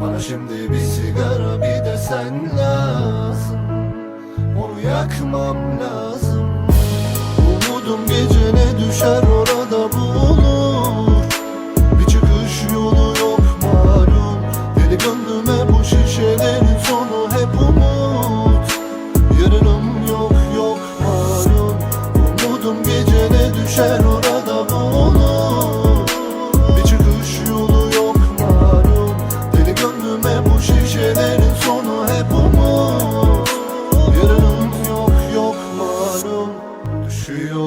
Bana şimdi bir sigara bir de sen lazım. Onu yakmam lazım. Umudum gecene düşer orada bulur Bir çıkış yolu yok malum. Deli gönlüme bu şişelerin sonu hep umut. Yarınım yok yok malum. Umudum gecene düşer orada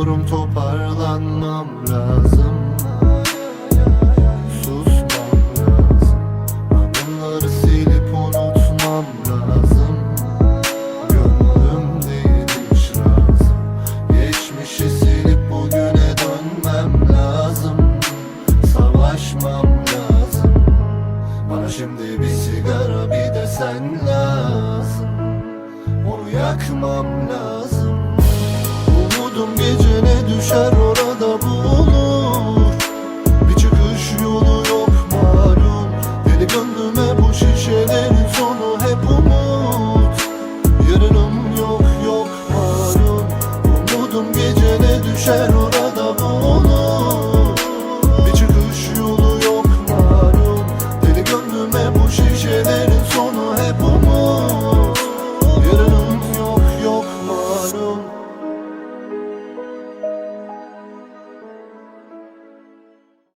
Düşüyorum toparlanmam lazım. Susmam lazım. Anıları silip unutmam lazım. Gönlüm değil hiç razım Geçmişi silip bugüne dönmem lazım. Savaşmam lazım. Bana şimdi bir sigara bir de sen lazım. Onu yakmam lazım düşer orada bulur Bir çıkış yolu yok malum. Deli gönlüme bu şişelerin sonu hep umut. Yarınım yok yok malum. Umudum gecene düşer orada